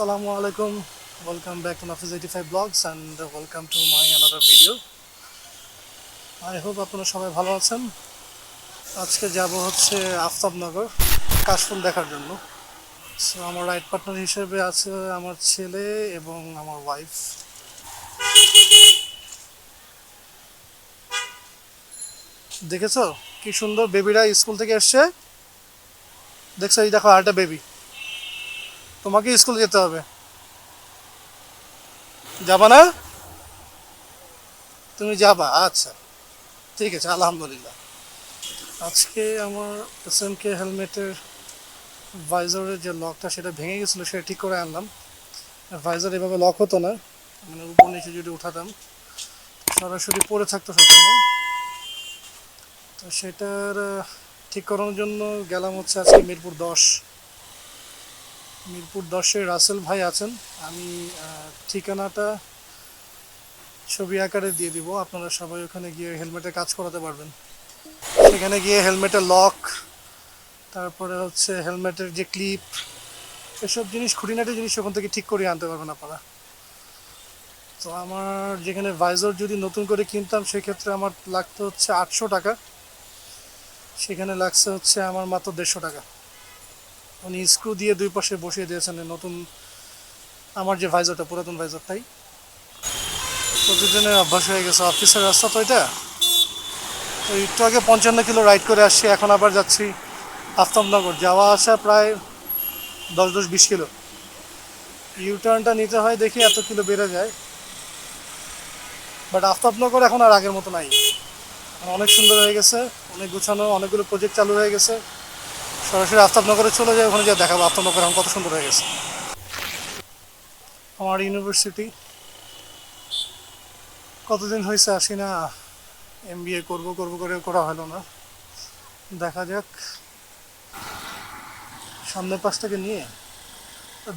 Assalamu alaikum. Welcome back to Nafis 85 Blogs and uh, welcome to my another video I hope আপনারা সবাই ভালো আছেন। আজকে যাব হচ্ছে আফতাবনগর কাশফুল দেখার জন্য। সো আমার রাইড পার্টনার হিসেবে আছে আমার ছেলে এবং আমার ওয়াইফ দেখেছ? কি সুন্দর বেবিরা স্কুল থেকে এসছে। দেখছ এই দেখো আরেকটা বেবি তোমাকে স্কুল যেতে হবে। যাবা না? তুমি যাবা আচ্ছা। ঠিক আছে, আলহামদুলিল্লাহ। আজকে আমার এস এম কে হেলমেটের ভাইজারের যে লকটা, সেটা ভেঙে গেছিল, সেটা ঠিক করে আনলাম। ভাইজার এভাবে লক হতো না মানে উপর নিচে যদি উঠাতাম, সরাসরি পড়ে থাকতো সবসময়। তো সেটার ঠিক করানোর জন্য গেলাম হচ্ছে আজকে মিরপুর দশ। মিরপুর দশে রাসেল ভাই আছেন, আমি ঠিকানাটা ছবি আকারে দিয়ে দিব। আপনারা সবাই ওখানে গিয়ে হেলমেটে কাজ করাতে পারবেন। সেখানে গিয়ে হেলমেটের লক, তারপরে হচ্ছে হেলমেটের যে ক্লিপ, এসব জিনিস, খুঁটিনাটি জিনিস ওখান থেকে ঠিক করিয়ে আনতে পারবেন আপনারা। তো আমার যেখানে ভাইজর যদি নতুন করে কিনতাম, সেক্ষেত্রে আমার লাগতো হচ্ছে আটশো টাকা। সেখানে লাগছে হচ্ছে আমার মাত্র দেড়শো টাকা। উনি স্ক্রু দিয়ে দুই পাশে বসিয়ে দিয়েছেন নতুন, আমার যে ভাইজারটা পুরাতন ভাইজারটাই প্রতিদিনের অভ্যাস হয়ে গেছে অফিসের রাস্তা তো এটা। তো একটু আগে পঞ্চান্ন কিলো রাইড করে আসছি, এখন আবার যাচ্ছি আফতাবনগর। যাওয়া আসা প্রায় দশ দশ বিশ কিলো। ইউটার্নটা নিতে হয় দেখি এত কিলো বেড়ে যায়। বাট আফতাবনগর এখন আর আগের মতো নাই। অনেক সুন্দর হয়ে গেছে, অনেক গুছানো, অনেকগুলো প্রজেক্ট চালু হয়ে গেছে। সরাসরি আফতাবনগরে চলে যায়, ওখানে যা দেখাবো। আফতাবনগর এখন কত সুন্দর হয়ে গেছে। আমার ইউনিভার্সিটি কতদিন হয়েছে আসি না এম বি এ করব করব করে করা হলো না। দেখা যাক। সামনের পাশটাকে নিয়ে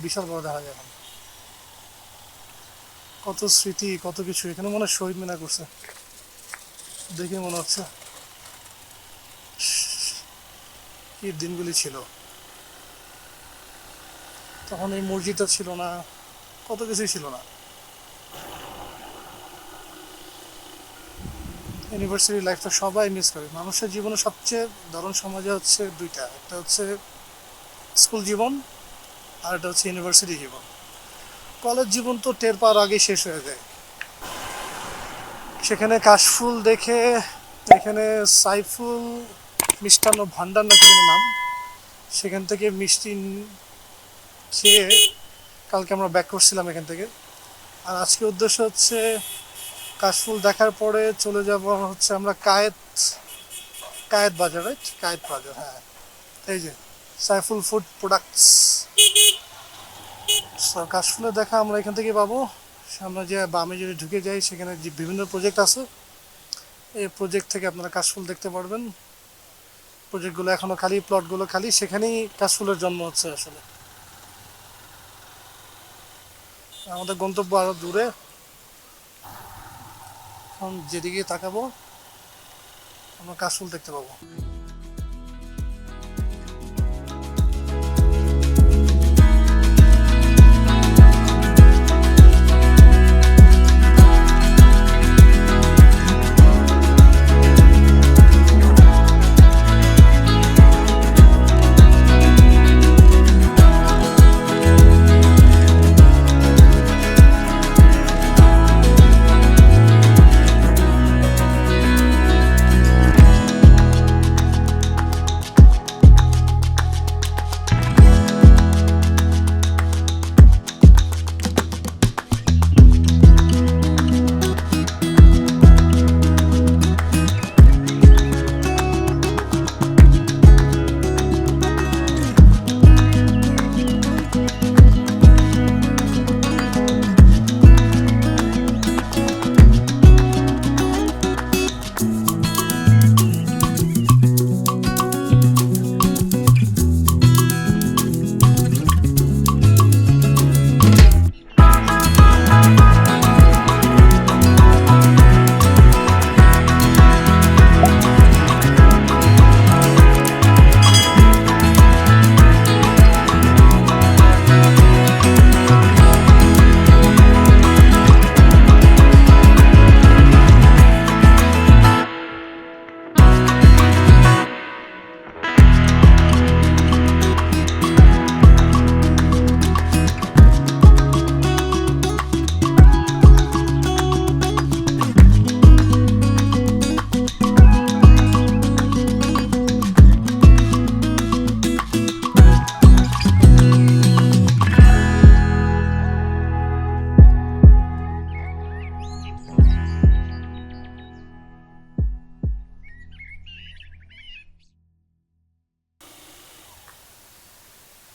বিশাল বড় দেখা এখন। কত স্মৃতি, কত কিছু, এখানে মনে হয় শহীদ মিনা করছে। দেখে মনে হচ্ছে। কি দিনগুলি ছিল। তখন এই মসজিদটা ছিল না, কত কিছুই ছিল না। ইউনিভার্সিটি লাইফটা সবাই মিস করে। মানুষের জীবনে সবচেয়ে দারুণ সমাজে হচ্ছে দুইটা। একটা হচ্ছে স্কুল জীবন, আর একটা হচ্ছে ইউনিভার্সিটি জীবন। কলেজ জীবন তো টের পাওয়ার আগেই শেষ হয়ে যায়। সেখানে কাশফুল দেখে, এখানে সাইফুল মিষ্টান্ন ভান্ডার না কি নাম? সেখান থেকে মিষ্টি খেয়ে কালকে আমরা ব্যাক করছিলাম এখান থেকে। আর আজকে উদ্দেশ্য হচ্ছে কাশফুল দেখার পরে চলে যাব হচ্ছে আমরা কায়েত কায়েত বাজার রাইট কায়েত বাজার হ্যাঁ। এই যে, সাইফুল ফুড প্রোডাক্টস কাশফুলে দেখা আমরা এখান থেকে পাবো। আমরা যে বামে যদি ঢুকে যাই, সেখানে যে বিভিন্ন প্রজেক্ট আছে, এই প্রজেক্ট থেকে আপনারা কাশফুল দেখতে পারবেন। প্রজেক্টগুলো এখনও খালি প্লটগুলো খালি, সেখানেই কাশফুলের জন্ম হচ্ছে আসলে। আমাদের গন্তব্য আরও দূরে। এখন যেদিকে তাকাবো, আমরা কাশফুল দেখতে পাবো।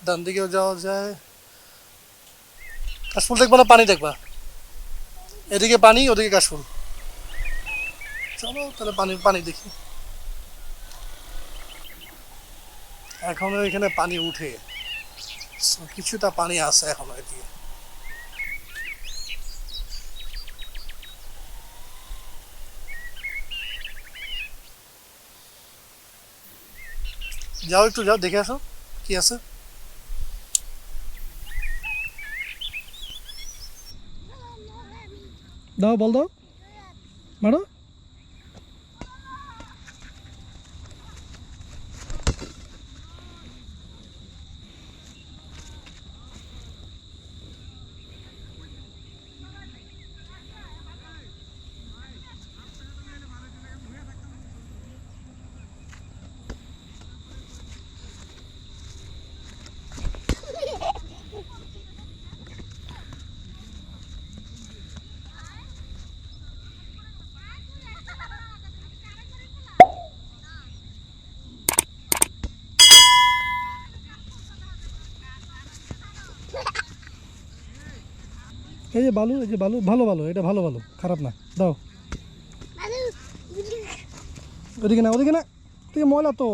ডান দিকেও যাওয়া যায়। কাশফুল দেখবা না পানি দেখবা? এদিকে পানি, ওদিকে কাশফুল। চলো তাহলে পানি পানি দেখি। এখনও এখানে পানি উঠে। কিছুটা পানি আছে এখনও এদিকে। যাও একটু, যাও, দেখে আসো কি আছে। দাও বল দাও। মারো। এই যে বালু এই যে বালু ভালো ভালো এটা ভালো ভালো খারাপ না দাও। ওদিকে না ওদিকে না তুই ময়লা তো।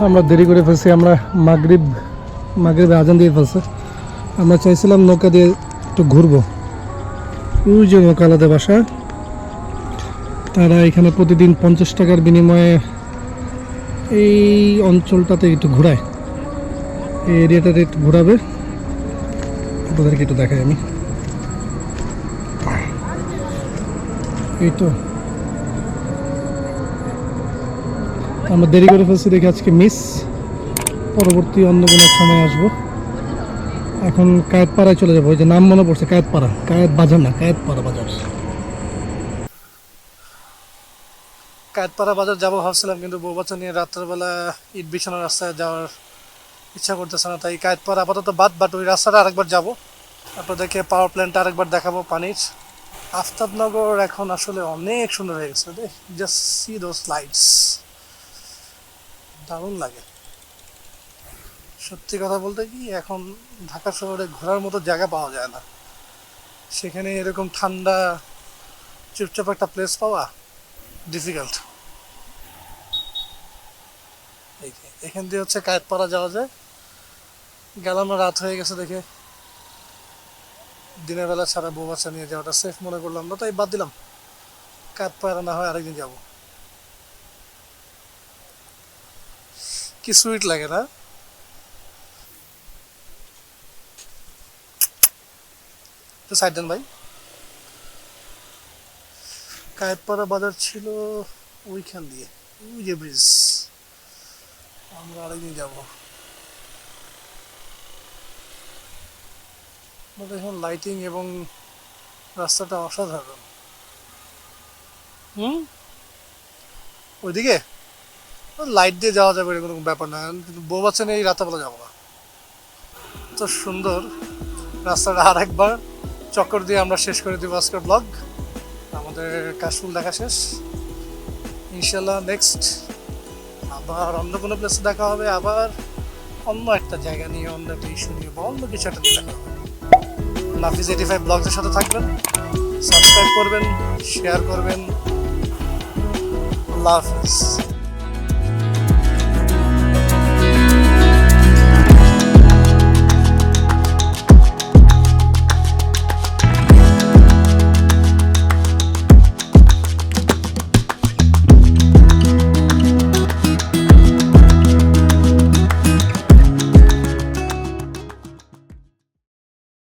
আমরা দেরি করে ফেলছি, আমরা মাগরিব, মাগরিবে আজান দিয়ে ফেলছে। আমরা চাইছিলাম নৌকা দিয়ে একটু ঘুরবো। ওই যে নৌকালাতে বাসা। তারা এখানে প্রতিদিন পঞ্চাশ টাকার বিনিময়ে এই অঞ্চলটাতে একটু ঘোরায়। এই এরিয়াটাতে একটু ঘোরাবে। আপনাদেরকে একটু দেখাই আমি। এই তো। আমরা দেরি করে ফেলছি, দেখে আজকে মিস পরবর্তী অন্য কোনো সময় আসব। এখন কায়েতপাড়ায় চলে যাব, ওই যে নাম মনে পড়ছে, কায়েতপাড়া, কায়েত বাজার না, কায়েতপাড়া বাজার। কায়েতপাড়া বাজার যাব ভাবছিলাম, কিন্তু বউ বাচ্চা নিয়ে রাত্রেবেলা ইট বিছানার রাস্তায় যাওয়ার ইচ্ছা করতেছে না, তাই কায়েতপাড়া আপাতত বাদ বাট ওই রাস্তাটা আরেকবার যাব। আপনাদেরকে পাওয়ার প্ল্যান্টটা আরেকবার দেখাবো, পানির। আফতাবনগর এখন আসলে অনেক সুন্দর হয়ে গেছে জাস্ট সি দোজ লাইটস দারুণ লাগে। সত্যি কথা বলতে কি, এখন ঢাকা শহরে ঘোরার মতো জায়গা পাওয়া যায় না। সেখানে এরকম ঠান্ডা, চুপচাপ একটা প্লেস পাওয়া ডিফিকাল্ট এখান দিয়ে হচ্ছে কায়েতপাড়া যাওয়া যায়। গেলাম না, রাত হয়ে গেছে দেখে। দিনের বেলা ছাড়া বউ বাচ্চা নিয়ে যাওয়াটা সেফ মনে করলাম না, তাই বাদ দিলাম। কায়েতপাড়া না হয় আরেকদিন যাব। কি সুইট লাগে না? একটু সাইড ভাই। কায়েতপাড়া বাজার ছিল ওইখান দিয়ে, ওই যে ব্রিজ আমরা আরেকদিন যাব। এখন লাইটিং এবং রাস্তাটা অসাধারণ। হুম? ওইদিকে? লাইট দিয়ে যাওয়া যাবে এরকম কোনো ব্যাপার না। কিন্তু বউ বাচ্চা নিয়ে রাতাবেলা যাব না। তো সুন্দর রাস্তাটা আর একবার চক্কর দিয়ে আমরা শেষ করে দিব আজকের ব্লগ আমাদের কাশফুল দেখা শেষ। ইনশাল্লাহ নেক্সট আবার অন্য কোনো প্লেসে দেখা হবে। আবার অন্য একটা জায়গা নিয়ে, অন্য একটা ইস্যু নিয়ে বা অন্য কিছু একটা নিয়ে দেখা হবে। নাফিজ এইটি ফাইভ ব্লগসের সাথে থাকবেন। সাবস্ক্রাইব করবেন শেয়ার করবেন। আল্লাহ হাফিজ।